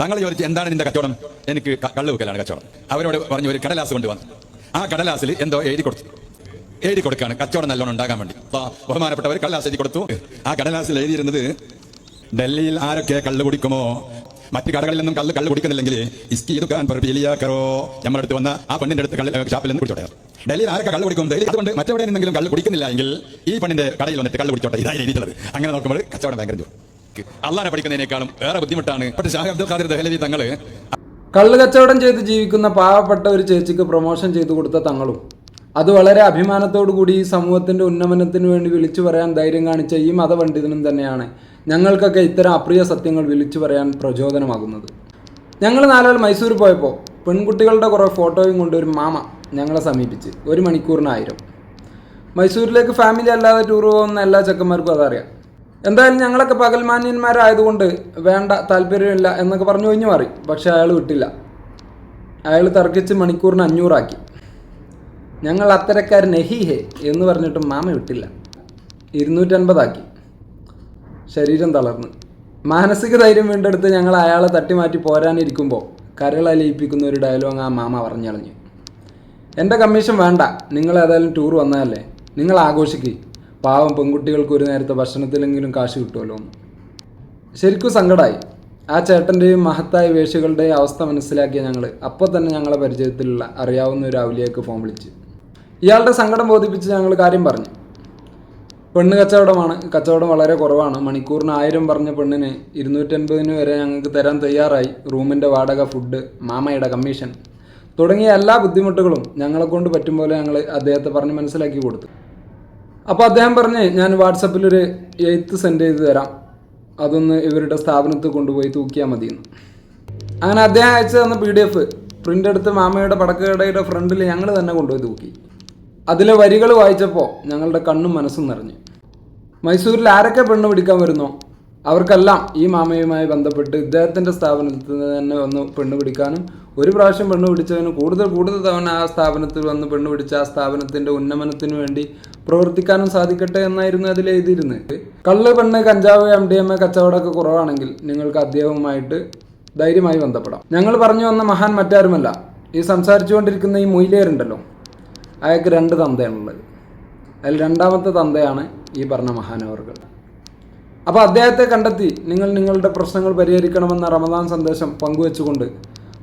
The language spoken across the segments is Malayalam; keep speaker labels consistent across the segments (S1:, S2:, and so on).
S1: തങ്ങൾ ചോദിച്ചു എന്താണ് നിന്റെ കച്ചവടം? എനിക്ക് കള്ളു വെക്കലാണ് കച്ചവടം. അവരോട് പറഞ്ഞു ഒരു കടലാസ് കൊണ്ടുവന്നു. ആ കടലാസിൽ എന്തോ എഴുതി കൊടുത്തു. എഴുതി കൊടുക്കുകയാണ് കച്ചവടം നല്ലോണം ഉണ്ടാകാൻ വേണ്ടി. ബഹുമാനപ്പെട്ടവർ കടലാസ് എഴുതി കൊടുത്തു. ആ കടലാസിൽ എഴുതിയിരുന്നത് ഡൽഹിയിൽ ആരൊക്കെ കള്ളു കുടിക്കുമോ? മറ്റു കടകളിൽ നിന്നും കള്ള് കള്ള് കുടിക്കുന്നില്ലെങ്കിൽ ഇസ്കി ദുക്കാൻ പെർപ്പിലിയാക്കറോ നമ്മുടെ അടുത്ത് വന്ന ആ പെണ്ണിന്റെ അടുത്ത് കള്ള് ഷാപ്പിൽ നിന്ന് കുടിച്ചോട്ടെ. ഡൽഹിയിൽ ആരൊക്കെ കള്ള് കുടിക്കും? ഡൽഹി അതുകൊണ്ട് മറ്റെവിടെ നിന്നെങ്കിലും കള്ള് കുടിക്കുന്നില്ല എങ്കിൽ ഈ പെണ്ണിന്റെ കടയിൽ വന്നിട്ട് കള്ള് കുടിച്ചോട്ടെ. ഇതായി എഴുതിയിട്ടുള്ളത്. അങ്ങനെ നോക്കുമ്പോൾ കച്ചവടം ഭയങ്കര ജോലി. അള്ളാനെ പഠിക്കുന്നതിനേക്കാളും വേറെ ബുദ്ധിമുട്ടാണ്. പക്ഷേ ഷാഹി അബ്ദുൽ ഖാദിർ ദഹലവി
S2: തങ്ങൾ കള്ളുകച്ചവടം ചെയ്ത് ജീവിക്കുന്ന പാവപ്പെട്ട ഒരു ചേച്ചിക്ക് പ്രൊമോഷൻ ചെയ്തു കൊടുത്ത തങ്ങളും. അത് വളരെ അഭിമാനത്തോടു കൂടി ഈ സമൂഹത്തിന്റെ ഉന്നമനത്തിന് വേണ്ടി വിളിച്ചു പറയാൻ ധൈര്യം കാണിച്ച ഈ മതപണ്ഡിതനും തന്നെയാണ് ഞങ്ങൾക്കൊക്കെ ഇത്തരം അപ്രിയ സത്യങ്ങൾ വിളിച്ചു പറയാൻ പ്രചോദനമാകുന്നത്. ഞങ്ങൾ നാലാൾ മൈസൂർ പോയപ്പോൾ പെൺകുട്ടികളുടെ കുറേ ഫോട്ടോയും കൊണ്ട് ഒരു മാമ ഞങ്ങളെ സമീപിച്ച്. ഒരു മണിക്കൂറിനായിരം മൈസൂരിലേക്ക് ഫാമിലി അല്ലാതെ ടൂർ പോകുന്ന എല്ലാ ചെക്കന്മാർക്കും അതറിയാം. എന്തായാലും ഞങ്ങളൊക്കെ പകൽമാന്യന്മാരായതുകൊണ്ട് വേണ്ട താല്പര്യമില്ല എന്നൊക്കെ പറഞ്ഞു കഴിഞ്ഞു മാറി. പക്ഷെ അയാൾ വിട്ടില്ല. അയാൾ തർക്കിച്ച് മണിക്കൂറിന് അഞ്ഞൂറാക്കി. ഞങ്ങൾ അത്തരക്കാരൻ നെഹിഹെ എന്ന് പറഞ്ഞിട്ട് മാമ വിട്ടില്ല. ഇരുന്നൂറ്റൻപതാക്കി. ശരീരം തളർന്ന്. മാനസിക ധൈര്യം വീണ്ടെടുത്ത് ഞങ്ങൾ അയാളെ തട്ടിമാറ്റി പോരാനിരിക്കുമ്പോൾ കരളലിയിപ്പിക്കുന്ന ഒരു ഡയലോഗ് ആ മാമ പറഞ്ഞളഞ്ഞു. എന്റെ കമ്മീഷൻ വേണ്ട. നിങ്ങൾ ഏതായാലും ടൂർ വന്നതല്ലേ? നിങ്ങൾ ആഘോഷിക്കുക പാവം പെൺകുട്ടികൾക്ക് ഒരു നേരത്തെ ഭക്ഷണത്തിലെങ്കിലും കാശ് കിട്ടുമല്ലോ. ശരിക്കും സങ്കടമായി ആ ചേട്ടന്റെയും മഹത്തായ വേഷികളുടെയും അവസ്ഥ മനസ്സിലാക്കിയ ഞങ്ങൾ അപ്പോൾ തന്നെ ഞങ്ങളെ പരിചയത്തിലുള്ള അറിയാവുന്ന ഒരു അവലിയേക്ക് ഫോൺ വിളിച്ച്. ഇയാളുടെ സങ്കടം ബോധിപ്പിച്ച് ഞങ്ങൾ കാര്യം പറഞ്ഞു. പെണ്ണ് കച്ചവടമാണ്. കച്ചവടം വളരെ കുറവാണ്. മണിക്കൂറിന് ആയിരം പറഞ്ഞ പെണ്ണിന് ഇരുന്നൂറ്റൻപതിന് വരെ ഞങ്ങൾക്ക് തരാൻ തയ്യാറായി. റൂമിന്റെ വാടക ഫുഡ് മാമയുടെ കമ്മീഷൻ തുടങ്ങിയ എല്ലാ ബുദ്ധിമുട്ടുകളും ഞങ്ങളെക്കൊണ്ട് പറ്റും പോലെ ഞങ്ങൾ അദ്ദേഹത്തെ പറഞ്ഞ് മനസ്സിലാക്കി കൊടുത്തു. അപ്പോൾ അദ്ദേഹം പറഞ്ഞ് ഞാൻ വാട്സപ്പിൽ ഒരു എയ്ത്ത് സെൻഡ് ചെയ്ത് തരാം. അതൊന്ന് ഇവരുടെ സ്ഥാപനത്തിൽ കൊണ്ടുപോയി തൂക്കിയാൽ മതിയെന്ന്. അങ്ങനെ അദ്ദേഹം അയച്ചു തന്ന പി ഡി എഫ് പ്രിന്റ് എടുത്ത് മാമയുടെ പടക്കടയുടെ ഫ്രണ്ടിൽ ഞങ്ങൾ തന്നെ കൊണ്ടുപോയി തൂക്കി. അതിലെ വരികൾ വായിച്ചപ്പോൾ ഞങ്ങളുടെ കണ്ണും മനസ്സും നിറഞ്ഞു. മൈസൂരിൽ ആരൊക്കെ പെണ്ണ് പിടിക്കാൻ വരുന്നോ? അവർക്കെല്ലാം ഈ മാമയുമായി ബന്ധപ്പെട്ട് ഇദ്ദേഹത്തിന്റെ സ്ഥാപനത്തിൽ നിന്ന് തന്നെ വന്ന് പെണ്ണ് പിടിക്കാനും ഒരു പ്രാവശ്യം പെണ്ണ് പിടിച്ചവന് കൂടുതൽ കൂടുതൽ തവണ ആ സ്ഥാപനത്തിൽ വന്ന് പെണ്ണ് പിടിച്ച ആ സ്ഥാപനത്തിന്റെ ഉന്നമനത്തിന് വേണ്ടി പ്രവർത്തിക്കാനും സാധിക്കട്ടെ എന്നായിരുന്നു അതിൽ എഴുതിയിരുന്നത്. കള്ള് പെണ്ണ് കഞ്ചാവ് എം ഡി എം എ കച്ചവടമൊക്കെ കുറവാണെങ്കിൽ നിങ്ങൾക്ക് അദ്ദേഹവുമായിട്ട് ധൈര്യമായി ബന്ധപ്പെടാം. ഞങ്ങൾ പറഞ്ഞു വന്ന മഹാൻ മറ്റാരുമല്ല. ഈ സംസാരിച്ചുകൊണ്ടിരിക്കുന്ന ഈ മൊയിലേറുണ്ടല്ലോ. അയാൾക്ക് രണ്ട് തന്തയാണുള്ളത് അതിൽ രണ്ടാമത്തെ തന്തയാണ് ഈ പറഞ്ഞ മഹാനവർകൾ അപ്പോൾ അദ്ദേഹത്തെ കണ്ടെത്തി. നിങ്ങൾ നിങ്ങളുടെ പ്രശ്നങ്ങൾ പരിഹരിക്കണമെന്ന റമദാൻ സന്ദേശം പങ്കുവെച്ചുകൊണ്ട്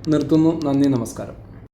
S2: നിർത്തുന്നു. നന്ദി നമസ്കാരം.